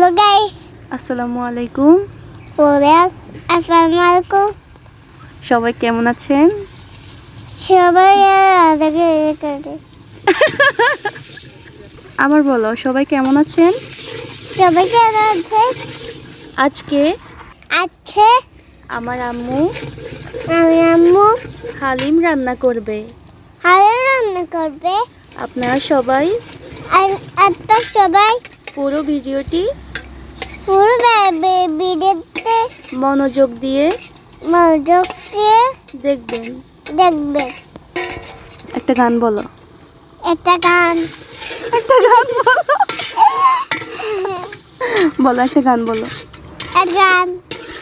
Hello guys আসসালামু আলাইকুম। আসসালামু আলাইকুম। সবাই কেমন আছেন? সবাই আবার বলো সবাই কেমন আছেন? সবাই কেন আছে? আজকে আছে আমার আম্মু আমি আম্মু হালিম রান্না করবে। হালে রান্না করবে। আপনারা সবাই আর আপনার সবাই পুরো ভিডিওটি পুরো ভিডিওতে মনোযোগ দিয়ে মনোযোগ দিয়ে দেখবেন। দেখবে। একটা গান বলো। একটা গান। একটা গান বলো। বলো একটা গান বলো। একটা গান।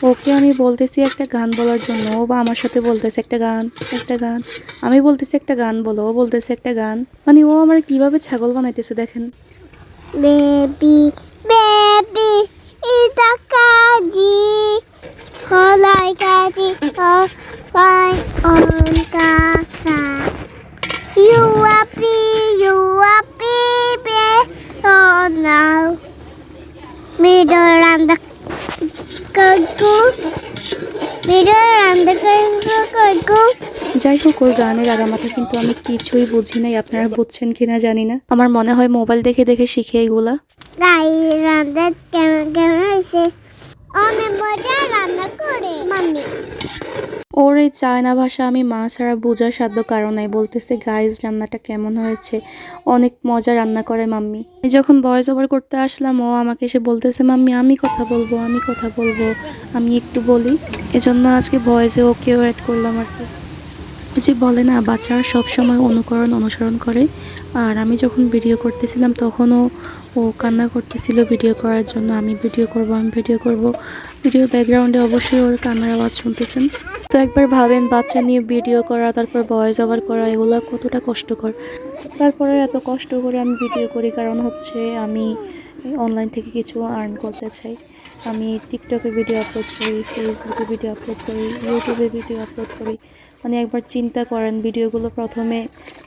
ওকে আমি বলতেছি একটা গান বলার জন্য। ও বা আমার সাথে বলতেছে একটা গান একটা গান। আমি বলতেছি একটা গান বলো ও বলতেছে একটা গান। মানে ও আমার কীভাবে ছাগল বানাইতেছে দেখেন। Baby baby It's a kaji. Oh, like You a you a baby. Oh, no. Middle and the cuckoo. Middle and the cuckoo, cuckoo. যাই হোক ওর গানের আগামাথা কিন্তু আমি কিছুই বুঝি নাই। আপনারা বুঝছেন কিনা জানি না। আমার মনে হয় মোবাইল দেখে দেখে শিখে এগুলা। ওর এই চায়না ভাষা আমি মা ছাড়া বোঝার সাধ্য কারণে বলতেছে গাইজ রান্নাটা কেমন হয়েছে? অনেক মজা রান্না করে মাম্মি। আমি যখন ভয়েস ওভার করতে আসলাম ও আমাকে এসে বলতেছে মাম্মি আমি কথা বলব আমি কথা বলব আমি একটু বলি। এজন্য আজকে ভয়েসে ওকেও অ্যাড করলাম আর কি। যে বলে না বাচ্চারা সব সময় অনুকরণ অনুসরণ করে। আর আমি যখন ভিডিও করতেছিলাম, তখনও ও কান্না করতেছিল ভিডিও করার জন্য। আমি ভিডিও করব, আমি ভিডিও করব। ভিডিও ব্যাকগ্রাউন্ডে অবশ্যই ওর কান্নার আওয়াজ শুনতেছেন। তো একবার ভাবেন, বাচ্চা নিয়ে ভিডিও করা, তারপর ভয়েস ওভার করা, এগুলো কতটা কষ্টকর। তারপরে এত কষ্ট করে আমি ভিডিও করি, কারণ হচ্ছে আমি অনলাইন থেকে কিছু আর্ন করতে চাই। আমি টিকটকে ভিডিও আপলোড করি ফেসবুকে ভিডিও আপলোড করি ইউটিউবে ভিডিও আপলোড করি। মানে একবার চিন্তা করেন ভিডিওগুলো প্রথমে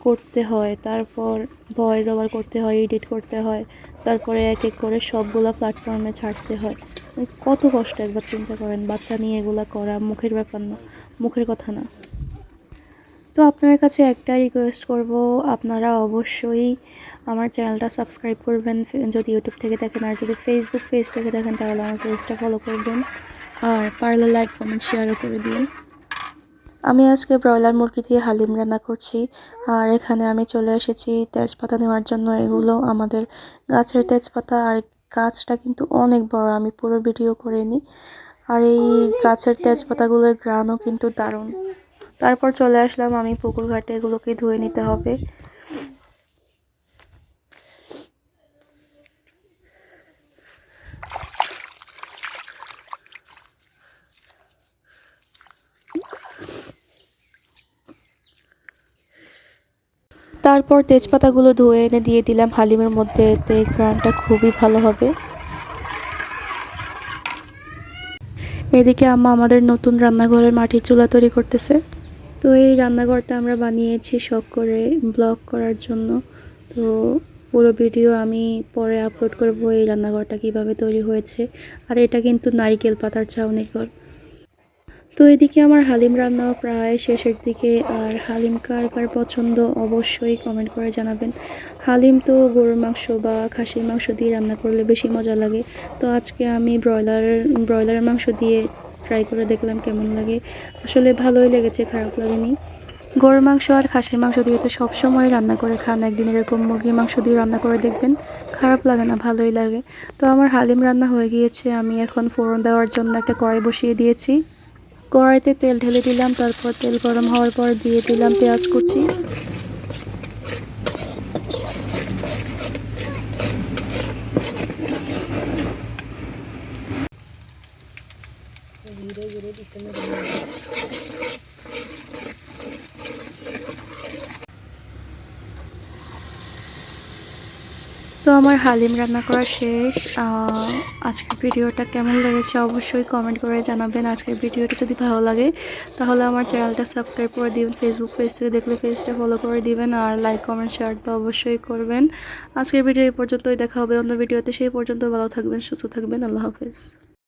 করতে হয়, তারপর ভয়েস ওভার করতে হয় এডিট করতে হয়, তারপরে এক এক করে সবগুলো প্ল্যাটফর্মে ছাড়তে হয়। মানে কত কষ্ট একবার চিন্তা করেন, বাচ্চা নিয়ে এগুলো করা, মুখের ব্যাপার না, মুখের কথা না। তো আপনার কাছে একটা রিকোয়েস্ট করব, আপনারা অবশ্যই আমার চ্যানেলটা সাবস্ক্রাইব করবেন। যদি ইউটিউব থেকে দেখেন আর যদি ফেসবুক পেজ থেকে দেখেন, তাহলে আমার পেজটা ফলো করবেন। আর পারলে লাইক কমেন্ট শেয়ারও করে দিন। আমি আজকে ব্রয়লার মুরগি দিয়ে হালিম রান্না করছি। আর এখানে আমি চলে এসেছি তেজপাতা নেওয়ার জন্য। এগুলো আমাদের গাছের তেজপাতা আর গাছটা কিন্তু অনেক বড়, আমি পুরো ভিডিও করে নিই আর এই গাছের তেজপাতাগুলোর গ্রানও কিন্তু দারুণ। তারপর চলে আসলাম আমি পুকুর ঘাটে, এগুলোকে ধুয়ে নিতে হবে। তারপর তেজপাতাগুলো ধুয়ে এনে দিয়ে দিলাম হালিমের মধ্যে, এতে ঘ্রাণটা খুবই ভালো হবে। এদিকে আম্মা আমাদের নতুন রান্নাঘরের মাটির চুলা তৈরি করতেছে। তো এই রান্নাঘরটা আমরা বানিয়েছি শখ করে ব্লগ করার জন্য। তো পুরো ভিডিও আমি পরে আপলোড করব এই রান্নাঘরটা কীভাবে তৈরি হয়েছে। আর এটা কিন্তু নারিকেল পাতার ছাউনির ঘর। তো এদিকে আমার হালিম রান্নাও প্রায় শেষের দিকে। আর হালিম কার কার পছন্দ অবশ্যই কমেন্ট করে জানাবেন। হালিম তো গরুর মাংস বা খাসির মাংস দিয়ে রান্না করলে বেশি মজা লাগে। তো আজকে আমি ব্রয়লার, ব্রয়লারের মাংস দিয়ে ট্রাই করে দেখলাম কেমন লাগে। আসলে ভালোই লেগেছে, খারাপ লাগেনি। গরুর মাংস আর খাসির মাংস দিয়ে তো সবসময় রান্না করে খান। একদিন এরকম মুরগির মাংস দিয়ে রান্না করে দেখবেন, খারাপ লাগে না, ভালোই লাগে। তো আমার হালিম রান্না হয়ে গিয়েছে, আমি এখন ফোড়ন দেওয়ার জন্য একটা কড়াই বসিয়ে দিয়েছি। কড়াইতে তেল ঢেলে দিলাম, তারপর তেল গরম হওয়ার পর দিয়ে দিলাম পেঁয়াজ কুচি। তো আমার হালিম রান্না করা শেষ। আজকের ভিডিওটা কেমন লেগেছে অবশ্যই কমেন্ট করে জানাবেন। আজকের ভিডিওটা যদি ভালো লাগে, তাহলে আমার চ্যানেলটা সাবস্ক্রাইব করে দিবেন ফেসবুক পেজ থেকে দেখলে পেজটা ফলো করে দিবেন আর লাইক কমেন্ট শেয়ার অবশ্যই করবেন। আজকের ভিডিও এই পর্যন্তই, দেখা হবে অন্য ভিডিওতে। সেই পর্যন্ত ভালো থাকবেন, সুস্থ থাকবেন। আল্লাহ হাফেজ।